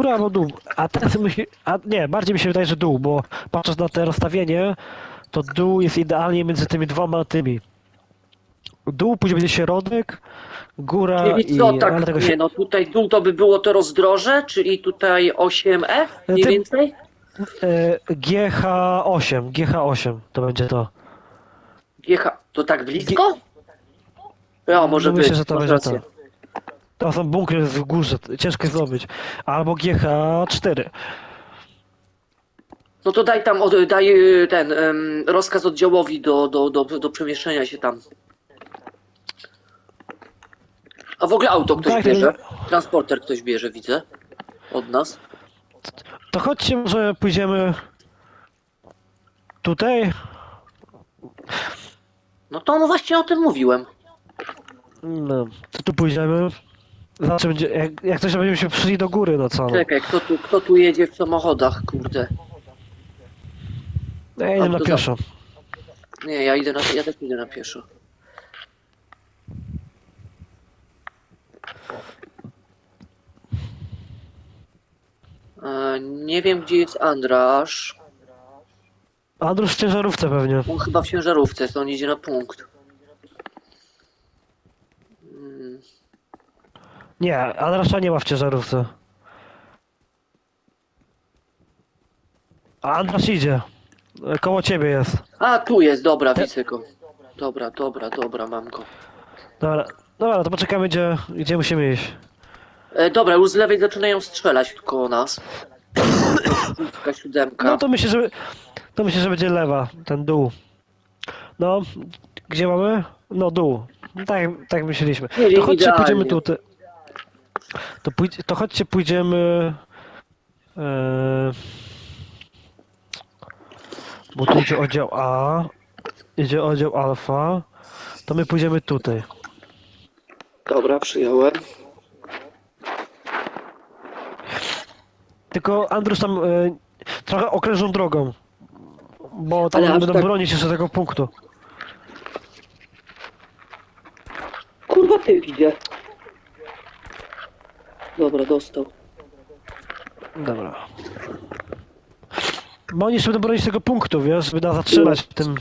góra albo dół. A teraz myśli, a nie, bardziej mi się wydaje, że dół, bo patrząc na te rozstawienie, to dół jest idealnie między tymi dwoma tymi. Dół, później będzie środek, góra Czyli i... co tak, ale tego nie się, no tutaj dół to by było to rozdroże, czyli tutaj 8F mniej Ty- więcej? e, GH8, GH8 to będzie to. GH, to tak blisko? Ja, może no być, myślę, że to masz będzie rację. to. To są bunkry w górze, ciężko zdobyć. Albo GH4. No to daj tam, od- daj y, ten em, rozkaz oddziałowi do, do, do, do przemieszczenia się tam. A w ogóle auto ktoś Tak, bierze? Transporter ktoś bierze, widzę. Od nas. To chodźcie, może pójdziemy tutaj. No to no właśnie o tym mówiłem. No, to tu pójdziemy. Znaczy, będzie, jak, jak coś będziemy się przyszli do góry, no co? No. Czekaj, kto tu, kto tu jedzie w samochodach, kurde. Ja idę na to pieszo. Nie, ja idę na, ja też idę na pieszo. E, nie wiem, gdzie jest Andrasz. Andrusz w ciężarówce pewnie. On chyba w ciężarówce, to on idzie na punkt. Nie, Andrasza nie ma w ciężarówce. A Andrasz idzie. E, Koło ciebie jest. A, tu jest, dobra, widzę go. Dobra, dobra, dobra, mam go. Dobra, dobra to poczekamy, gdzie, gdzie musimy iść. E, dobra, już z lewej zaczynają strzelać koło nas. Szóstka, siódemka. No to myślę, że to myślę, że będzie lewa, ten dół. No, gdzie mamy? No dół. Tak, tak myśleliśmy. Nie, To chodźcie, idealnie. pójdziemy tutaj. To, to chodźcie, pójdziemy. E, bo tu idzie oddział A, idzie oddział alfa. To my pójdziemy tutaj. Dobra, przyjąłem. Tylko Andrus tam e, trochę okrężną drogą. Bo tam Ale aż będą tak- bronić jeszcze tego punktu. Kurwa, ty idzie. Dobra, dostał. Dobra. Bo oni jeszcze będą bronić tego punktu, wiesz, żeby nas zatrzymać w tym.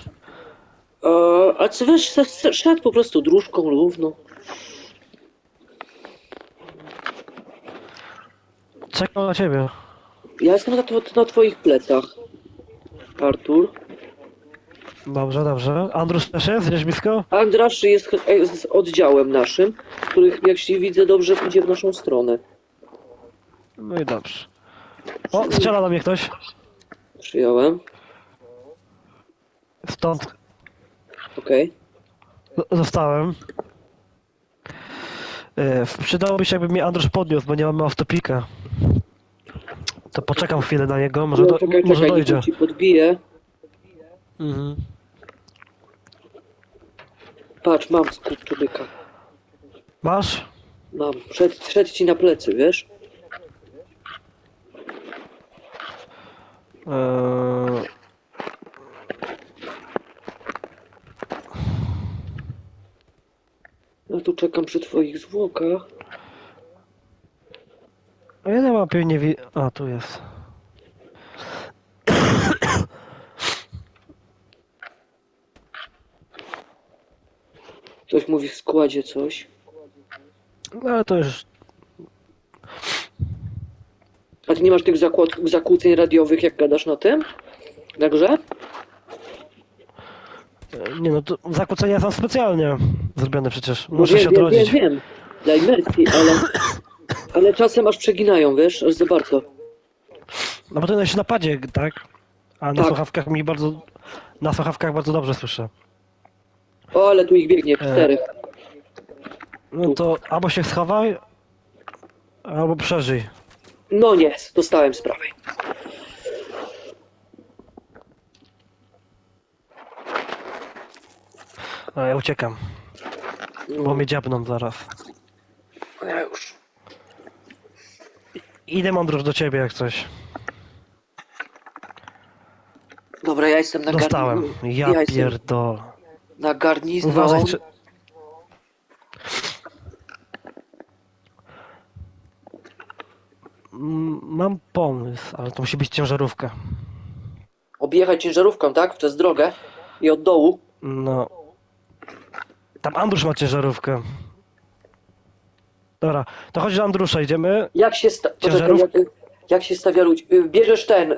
E, a co wiesz, sz- sz- szedł po prostu dróżką równo. Czekam na ciebie. Ja jestem na, to, na twoich plecach. Artur. Dobrze, dobrze. Andrus też jest? Gdzieś blisko? Andrasz jest e, z oddziałem naszym, których jak się widzę dobrze idzie w naszą stronę. No i dobrze. O, strzela do mnie ktoś. Przyjąłem. Stąd Okej. z- zostałem. E, Przydałoby się, jakby mnie Andrus podniósł, bo nie mamy autopika. To poczekam chwilę na niego, może, No, do, czekaj, może czekaj, dojdzie. niech ci podbiję. Mhm. Patrz, mam skurczybyka. Masz? Mam. Szedł, szedł ci na plecy, wiesz? Eee... Ja tu czekam przy twoich zwłokach. A ja nie mam pewnie wi... A, tu jest. Ktoś mówi w składzie coś. No ale to już... A ty nie masz tych zakład- zakłóceń radiowych, jak gadasz na tym? Na grze? e, Nie no, to zakłócenia są specjalnie zrobione przecież. No Muszę wiem, się wiem, odrodzić. wiem, wiem. Dla imersji, ale... Ale czasem aż przeginają, wiesz? Aż za bardzo. No bo to jest na padzie, tak? A na Tak. słuchawkach mi bardzo... Na słuchawkach bardzo dobrze słyszę. O, ale tu ich biegnie czterech. No to albo się schowaj, albo przeżyj. No nie, dostałem z prawej. A ja uciekam, bo mnie dziabną zaraz. Ja już. Idę mądrość do ciebie jak coś. Dobra, ja jestem na Dostałem. garni- Ja jestem pierdol. na garnizną. Uważaj, czy... mam pomysł, ale to musi być ciężarówka. Objechać ciężarówką, tak? Przez drogę i od dołu. No. Tam Andrusz ma ciężarówkę. Dobra, to chodź do Andrusza, idziemy. Jak się sta... Poczekaj, Ciężarów- jak, jak się stawia ludzi? Y, Bierzesz ten y,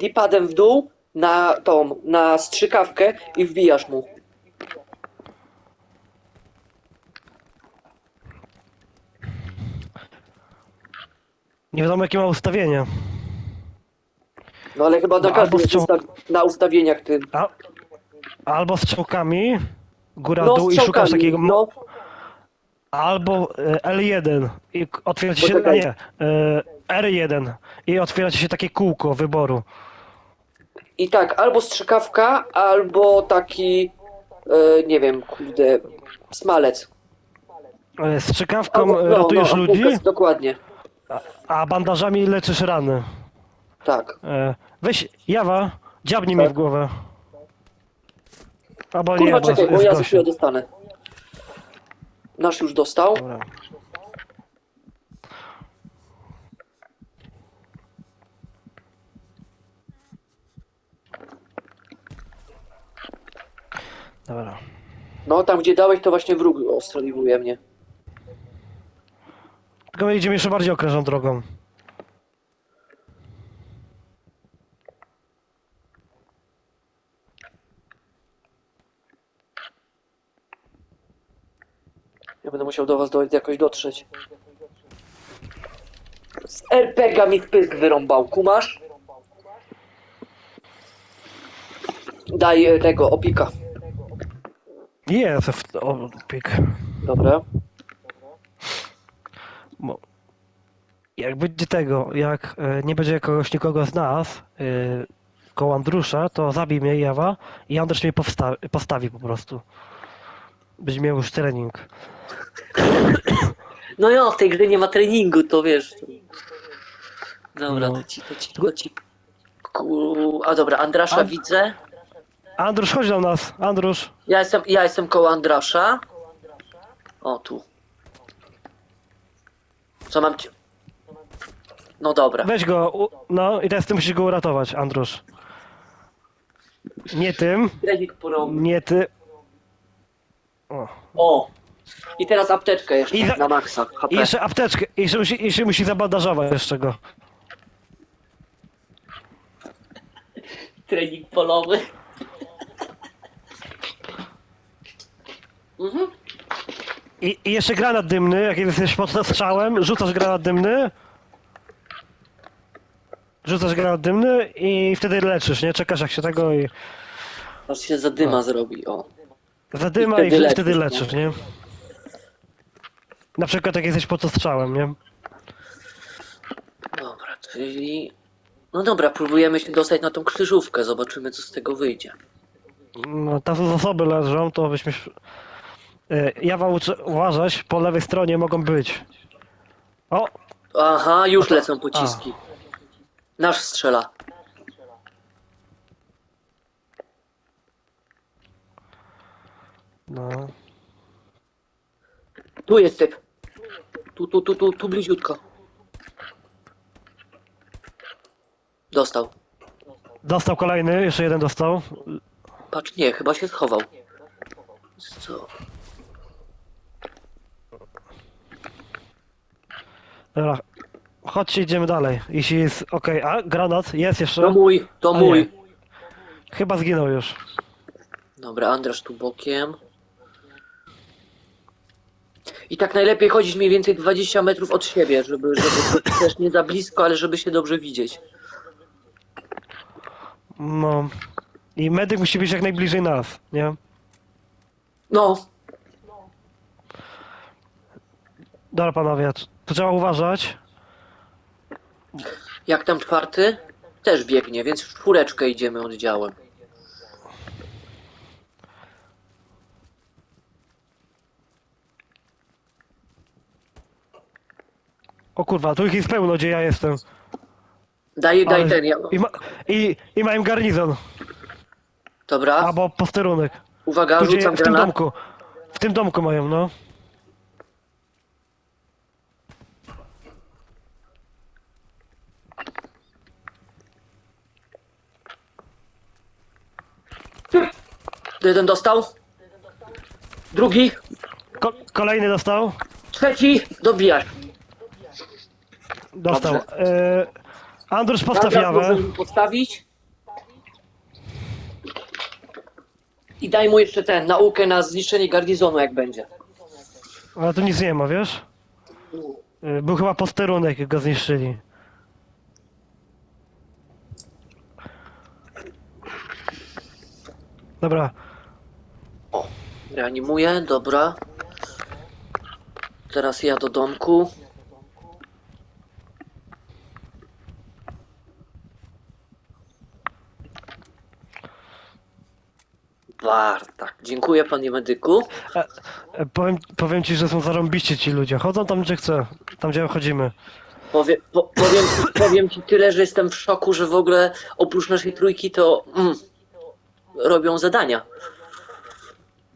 dipadem w dół na tą, na strzykawkę i wbijasz mu. Nie wiadomo jakie ma ustawienie. No ale chyba na No, każdym albo jest strzał- na ustawieniach tym. A, albo strzałkami, góra, No, dół i szukasz strzałkami, takiego. No, Albo e, L1 i k- otwiera ci się. Poczekaj. nie. e, R1 i otwiera ci się takie kółko wyboru. i tak, albo strzykawka, albo taki, e, nie wiem, kurde, smalec. E, Strzykawką Albo, e, ratujesz no, ludzi, apółkę, Dokładnie, a bandażami leczysz rany. tak. E, Weź Jawa, dziabnij mi Tak. w głowę. Albo nie, Kurwa, bo czekaj, bo ja gościem. sobie dostanę. Nasz już dostał. Dobra. Dobra. No, tam gdzie dałeś, to właśnie wróg ostrzeliwuje mnie. Tylko my idziemy jeszcze bardziej okrężną drogą. Ja będę musiał do was do, jakoś dotrzeć. Z RPG mi w pysk wyrąbał, kumasz? Daj e, tego, opika. Jest, w- o, pik. Dobra. Bo jak będzie tego, jak e, nie będzie kogoś nikogo z nas e, koło Andrusza, to zabij mnie Jawa i Andrusz mnie powsta- postawi po prostu. Będzie miał już trening. No ja, w tej grze nie ma treningu, to wiesz. to- Dobra, No. to ci, to ci, to ci. Ku... A dobra, Andrasza A- widzę. Andrusz, chodź do nas, Andrusz. Ja jestem, ja jestem koło Andrasza. O, tu. Co mam ci... No dobra. Weź go, u- no i teraz ty musisz go uratować, Andrusz. Nie tym, Trening porąb. nie ty. O. O! I teraz apteczkę jeszcze I za- na maksa. HP. I jeszcze apteczkę, i jeszcze musi, jeszcze musi zabandażować jeszcze go. Trening polowy. mhm. I, I jeszcze granat dymny, jak jesteś pod strzałem, rzucasz granat dymny. Rzucasz granat dymny i wtedy leczysz, nie? Czekasz jak się tego i Aż się zadyma zrobi, o. zadyma i wtedy wtedy, leczysz, leczysz, nie? Na przykład jak jesteś pod strzałem, nie? Dobra, czyli... No dobra, próbujemy się dostać na tą krzyżówkę, zobaczymy co z tego wyjdzie. No, tam zasoby leżą, to byśmy... E, Jawa uważać, po lewej stronie mogą być. O, Aha, już lecą pociski. Nasz strzela. no. Tu jest typ. Tu, tu, tu, tu, tu bliziutko. Dostał. Dostał kolejny, jeszcze jeden dostał. Patrz, nie, chyba się schował. Co? Dobra, chodźcie, idziemy dalej. Jeśli jest ok, a granat jest jeszcze. To mój, to A mój. nie. Chyba zginął już. Dobra, Andrasz tu bokiem. I tak najlepiej chodzić mniej więcej 20 metrów od siebie, żeby, żeby też nie za blisko, ale żeby się dobrze widzieć. No. I medyk musi być jak najbliżej nas, nie? No, Dobra panowie, tu trzeba uważać. jak tam czwarty? Też biegnie, więc w czwóreczkę idziemy oddziałem. O kurwa, tu ich jest pełno, gdzie ja jestem. Daj, daj Ale- ten, ja... I, ma, i, i mają garnizon, Dobra, albo posterunek. uwaga, Tu gdzie, rzucam w tym granat. domku. W tym domku mają, no. Jeden dostał. Drugi. Ko kolejny dostał. Trzeci. Dobijasz. Dostał. E, Andrusz postaw jawę. możemy postawić. I daj mu jeszcze ten, naukę na zniszczenie garnizonu, jak będzie. Ale tu nic nie ma, wiesz? E, Był chyba posterunek, jak go zniszczyli. Dobra, reanimuję, dobra. Teraz ja do domku. Bartak, dziękuję panie medyku. e, powiem, powiem ci, że są zarąbiście ci ludzie. Chodzą tam, gdzie chcę. Tam, gdzie chodzimy. Powie, po, powiem, powiem ci tyle, że jestem w szoku, że w ogóle oprócz naszej trójki to mm, robią zadania.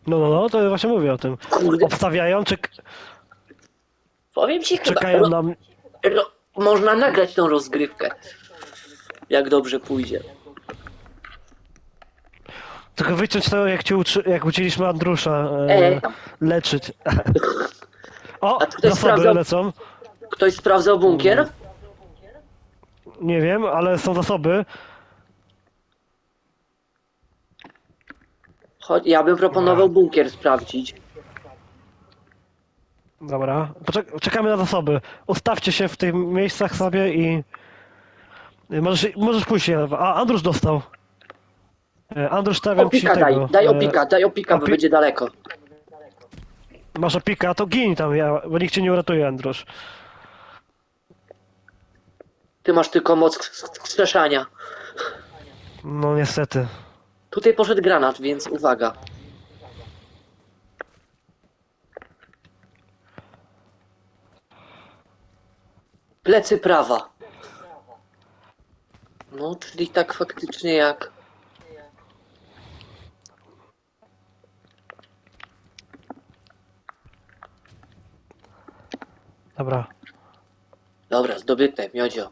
No, no, no, to właśnie mówię o tym. Kurde, Obstawiają, czek powiem ci chyba, czekają ro, na... ro, można nagrać tą rozgrywkę. Jak dobrze pójdzie. Tylko wyciąć to, jak, ci uczy, jak uczyliśmy Andrusza e, E, leczyć. o, A zasoby lecą. Ktoś sprawdzał bunkier? Nie wiem, ale są zasoby. Chodź, ja bym proponował bunkier sprawdzić. Dobra, Poczek czekamy na zasoby. Ustawcie się w tych miejscach sobie i... i Możesz, możesz pójść, Jelwa. A, Andrusz dostał. E, Andrusz, stawiam ci Opika daj, tego. daj e, opika, daj opika, bo opi- będzie daleko. Masz opika, to gin tam, ja, bo nikt cię nie uratuje, Andrusz. Ty masz tylko moc sk- skrzeszania. No niestety. Tutaj poszedł granat, więc uwaga. Plecy prawa. No, czyli tak faktycznie jak... Dobra. Dobra, zdobyte, miodzio.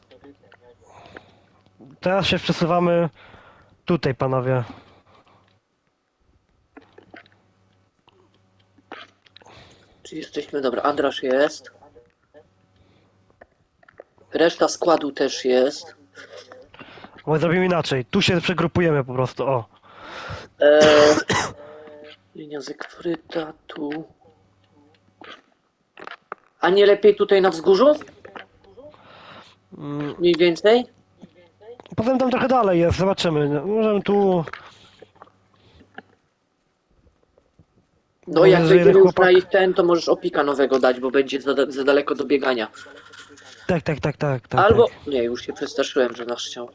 Teraz się przesuwamy tutaj, panowie. Czy jesteśmy... Dobra, Andrasz jest. Reszta składu też jest. Bo zrobimy inaczej. Tu się przegrupujemy po prostu, o. Eee, linia Zygfryda, tu. A nie lepiej tutaj na wzgórzu? Mm, Mniej więcej? Potem tam trochę dalej jest, zobaczymy. Możemy tu... No jak jeden już na ich ten, to możesz opika nowego dać, bo będzie za, za daleko do biegania. Tak, tak, tak, tak. tak Albo... Tak. Nie, już się przestraszyłem, że nasz chciał.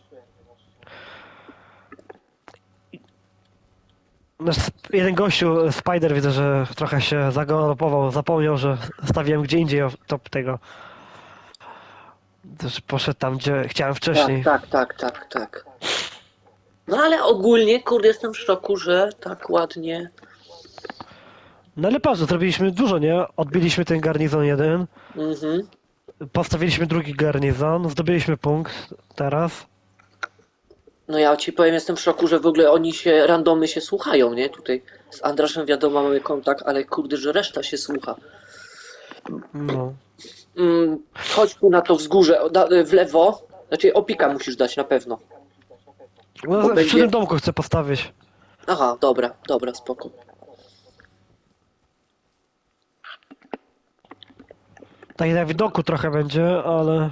Nasz sp- jeden gościu, Spider, widzę, że trochę się zagalopował, zapomniał, że stawiłem gdzie indziej o- top tego. Też poszedł tam, gdzie chciałem wcześniej. Tak, tak, tak, tak, tak. No ale ogólnie, kurde, jestem w szoku, że tak ładnie... No ale patrz, zrobiliśmy dużo, nie? Odbiliśmy ten garnizon jeden, Mhm. postawiliśmy drugi garnizon, zdobyliśmy punkt teraz. No ja ci powiem, jestem w szoku, że w ogóle oni się, randomy się słuchają, nie? Tutaj z Andraszem wiadomo mamy kontakt, ale kurde, że reszta się słucha. No. Mm, chodź tu na to wzgórze, o, da, w lewo. Znaczy opika musisz dać na pewno. no przy będzie- tym domku chcę postawić. Aha, dobra, dobra, spoko. Tak na widoku trochę będzie, ale...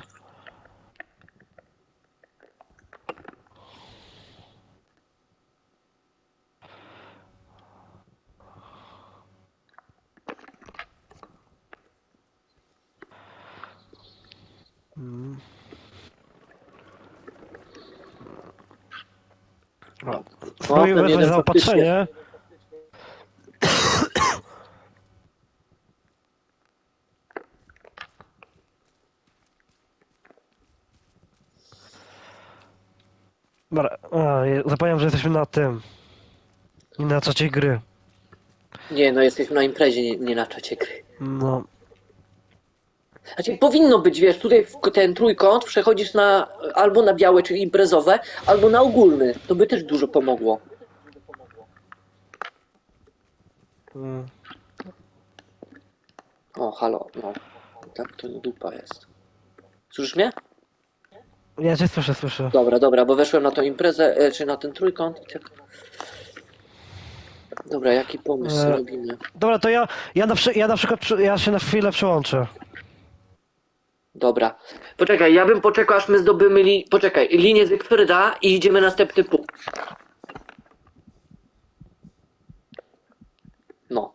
Mm. O, Spróbuję ten wezwać zaopatrzenie. Dobra, a, je- zapomniałem, że jesteśmy na tym. Na trzeciej gry. Nie, no jesteśmy na imprezie, nie, nie na czacie gry. No. Znaczy powinno być, wiesz, tutaj w ten trójkąt przechodzisz na albo na białe, czyli imprezowe, albo na ogólny. To by też dużo pomogło. Mm. O, halo, no. Tak to dupa jest. Słyszysz mnie? Ja cię słyszę, słyszę. Dobra, dobra, bo weszłem na tą imprezę, e, czy na ten trójkąt i tak... Dobra, jaki pomysł E, robimy? Dobra, to ja, ja, na, przy- ja na przykład przy- ja się na chwilę przyłączę. Dobra. Poczekaj, ja bym poczekał, aż my zdobymy li... Poczekaj, linię Zygfryda i idziemy następny punkt. No.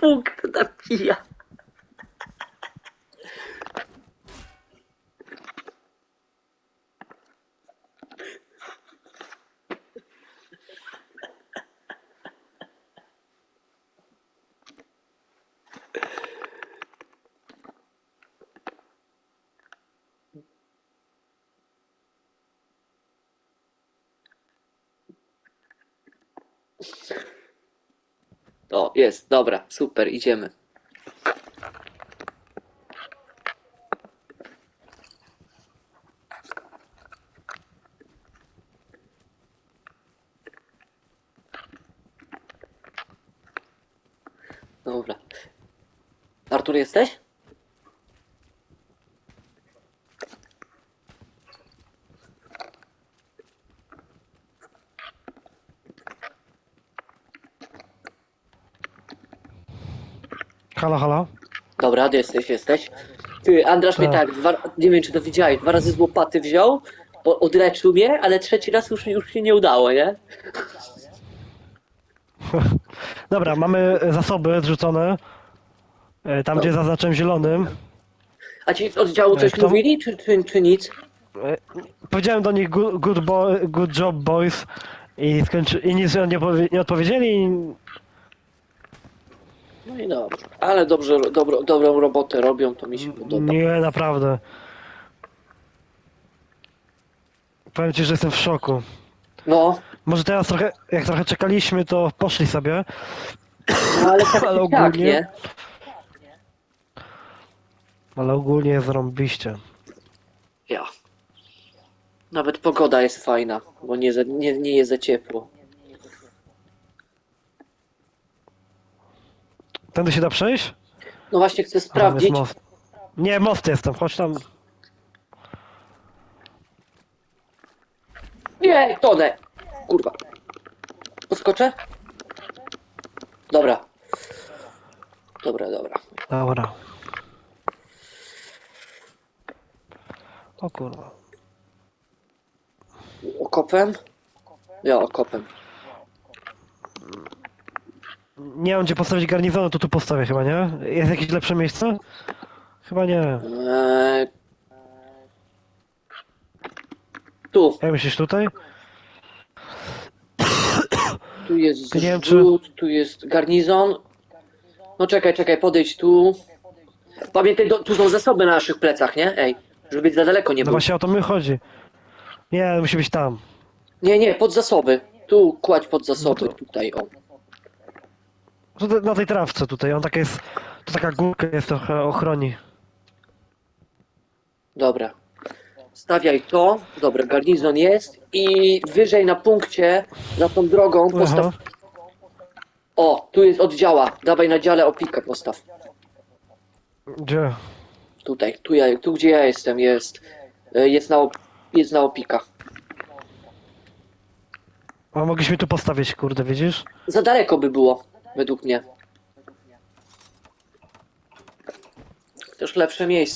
Punkt napija. O, jest, dobra, super, idziemy. Dobra. Artur, jesteś? Halo, halo. Dobra, jesteś, jesteś. Ty, Andrasz mnie Tak. tak, dwa, nie wiem czy to widziałeś, dwa razy z łopaty wziął, o- odleczył mnie, ale trzeci raz już, już się nie udało, nie? Dobra, mamy zasoby zrzucone. E, Tam, No. gdzie zaznaczyłem zielonym. A ci z oddziału coś Kto? mówili, czy, czy, czy nic? E, Powiedziałem do nich good, good, boy, good job, boys. I, skończy, i nic nie, powie, nie odpowiedzieli. No i dobrze. Ale dobrze, dobro, dobrą robotę robią, to mi się podoba. Nie, naprawdę. Powiem ci, że jestem w szoku. No, Może teraz trochę, jak trochę czekaliśmy, to poszli sobie. no ale tak, Ale ale tak ogólnie- nie? Ale ogólnie jest rąbiście. Ja. Nawet pogoda jest fajna, bo nie, za, nie, nie jest za ciepło. Tędy się da przejść? No właśnie chcę A, tam sprawdzić. jest most. Nie, most jestem, chodź tam. Nie, tonę! Kurwa. Poskoczę? Dobra. Dobra, dobra. Dobra. O kurwa. Okopem? Ja, okopem. Nie mam gdzie postawić garnizonu, to tu postawię chyba, nie? Jest jakieś lepsze miejsce? Chyba nie. Eee... Tu, Jak myślisz tutaj? tu jest Nie wiem, zrzut, tu jest garnizon. No czekaj, czekaj, podejdź tu. Pamiętaj, do, tu są zasoby na naszych plecach, nie? Ej, żeby za daleko nie No było. właśnie o to mi chodzi. Nie, musi być tam. Nie, nie, pod zasoby. Tu kładź pod zasoby, No to- tutaj, o. Tutaj, na tej trawce tutaj, on taka jest, to taka górka jest trochę ochroni. Dobra. Stawiaj to. Dobra, garnizon jest. I wyżej na punkcie, za tą drogą postaw. Aha. O, tu jest oddziała. Dawaj na dziale opika postaw. Gdzie? Tutaj, tu, ja, tu gdzie ja jestem, jest. e, Jest na, op- jest na opika. A mogliśmy tu postawić, kurde, widzisz? Za daleko by było, według mnie. Też lepsze miejsce.